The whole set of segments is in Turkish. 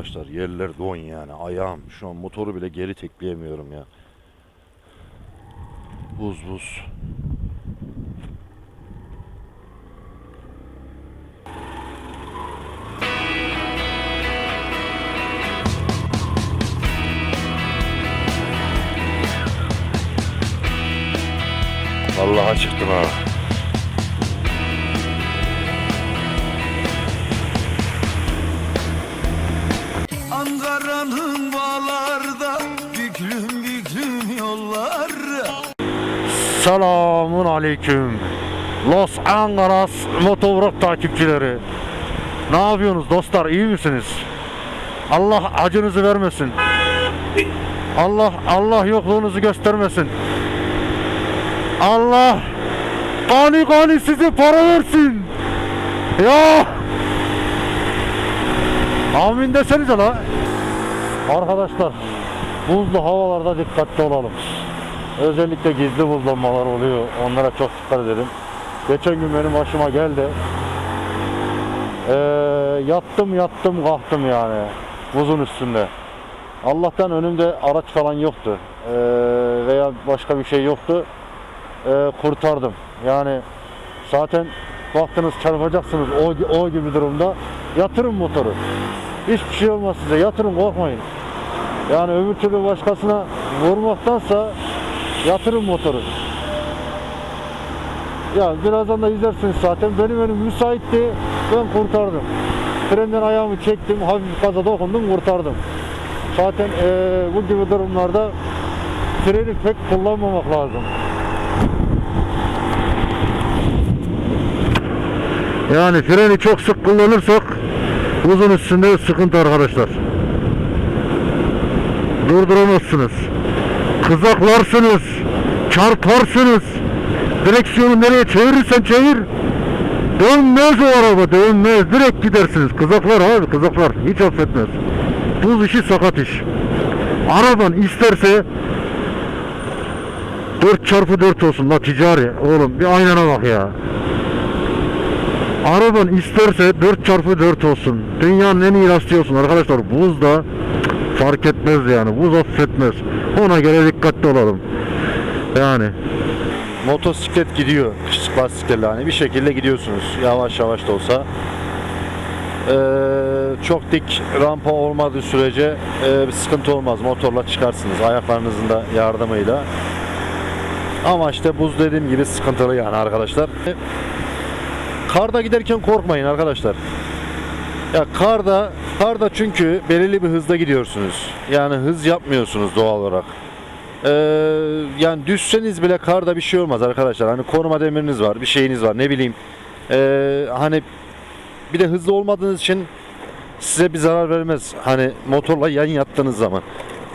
arkadaşlar. Yerler don yani. Ayağım. Şu an motoru bile geri tekleyemiyorum ya. Buz buz. Vallahi çıktım ha. Ankara'nın bağlarda büklüm büklüm yollar Selamun aleyküm. Los Angeles motovlog takipçileri. Ne yapıyorsunuz dostlar iyi misiniz? Allah acınızı vermesin. Allah Allah yokluğunuzu göstermesin. Allah gani gani size para versin. Ya. Amin desenize la. Arkadaşlar buzlu havalarda dikkatli olalım. Özellikle gizli buzlanmalar oluyor. Onlara çok dikkat edelim. Geçen gün benim başıma geldi. Ee, yattım yattım kalktım yani. Buzun üstünde. Allah'tan önümde araç falan yoktu. Ee, veya başka bir şey yoktu. Ee, kurtardım. Yani zaten baktınız çarpacaksınız o, o gibi durumda. Yatırın motoru. Hiçbir şey olmaz size. Yatırın korkmayın. Yani öbür türlü başkasına vurmaktansa Yatırın motoru. Ya birazdan da izlersiniz zaten. Benim önüm müsaitti. Ben kurtardım. Frenden ayağımı çektim. Hafif gaza dokundum kurtardım. Zaten eee, bu gibi durumlarda freni pek kullanmamak lazım. Yani freni çok sık kullanırsak uzun üstünde sıkıntı arkadaşlar. Durduramazsınız kızaklarsınız, çarparsınız. Direksiyonu nereye çevirirsen çevir. Dönmez o araba, dönmez. Direkt gidersiniz. Kızaklar abi, kızaklar. Hiç affetmez. Buz işi sakat iş. Araban isterse 4 çarpı 4 olsun la ticari. Oğlum bir aynana bak ya. Araban isterse 4 çarpı 4 olsun. Dünyanın en iyi lastiği olsun arkadaşlar. Buz da fark etmez yani. Buz affetmez. Ona göre dikkatli olalım. Yani. Motosiklet gidiyor. Küçük lastiklerle hani bir şekilde gidiyorsunuz. Yavaş yavaş da olsa. Ee, çok dik rampa olmadığı sürece e, bir sıkıntı olmaz. Motorla çıkarsınız ayaklarınızın da yardımıyla. Ama işte buz dediğim gibi sıkıntılı yani arkadaşlar. Karda giderken korkmayın arkadaşlar. Ya karda, karda çünkü belirli bir hızda gidiyorsunuz. Yani hız yapmıyorsunuz doğal olarak. Ee, yani düşseniz bile karda bir şey olmaz arkadaşlar. Hani koruma demiriniz var, bir şeyiniz var, ne bileyim. Ee, hani bir de hızlı olmadığınız için size bir zarar vermez. Hani motorla yan yattığınız zaman.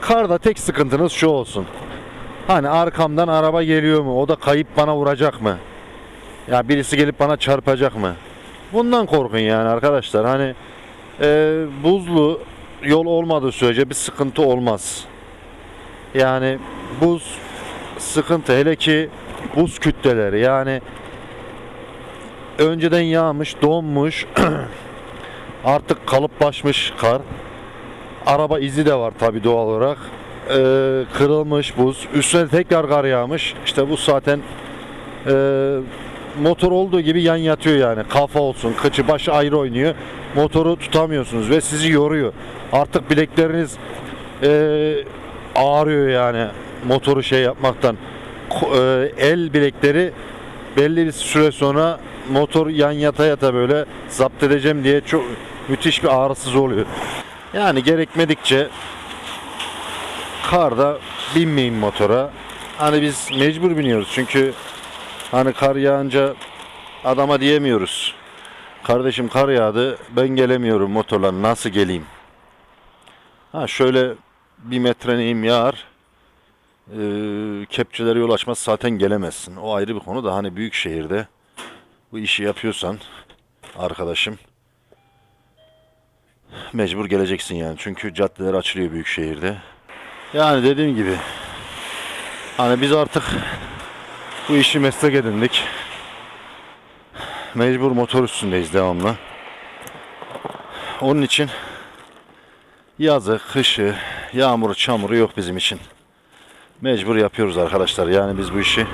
Karda tek sıkıntınız şu olsun. Hani arkamdan araba geliyor mu? O da kayıp bana vuracak mı? Ya birisi gelip bana çarpacak mı? Bundan korkun yani arkadaşlar. Hani e, buzlu yol olmadığı sürece bir sıkıntı olmaz. Yani buz sıkıntı hele ki buz kütleleri yani önceden yağmış, donmuş artık kalıplaşmış kar. Araba izi de var tabi doğal olarak. E, kırılmış buz. Üstüne tekrar kar yağmış. İşte bu zaten e, motor olduğu gibi yan yatıyor yani. Kafa olsun, kıçı başı ayrı oynuyor. Motoru tutamıyorsunuz ve sizi yoruyor. Artık bilekleriniz e, ağrıyor yani motoru şey yapmaktan. E, el bilekleri belli bir süre sonra motor yan yata yata böyle zapt edeceğim diye çok müthiş bir ağrısız oluyor. Yani gerekmedikçe karda binmeyin motora. Hani biz mecbur biniyoruz çünkü Hani kar yağınca adama diyemiyoruz. Kardeşim kar yağdı ben gelemiyorum motorla nasıl geleyim? Ha şöyle bir metre neyim yağar. Ee, kepçelere yol açmaz zaten gelemezsin. O ayrı bir konu da hani büyük şehirde bu işi yapıyorsan arkadaşım mecbur geleceksin yani. Çünkü caddeler açılıyor büyük şehirde. Yani dediğim gibi hani biz artık bu işi meslek edindik. Mecbur motor üstündeyiz devamlı. Onun için Yazı, kışı, yağmuru, çamuru yok bizim için. Mecbur yapıyoruz arkadaşlar. Yani biz bu işi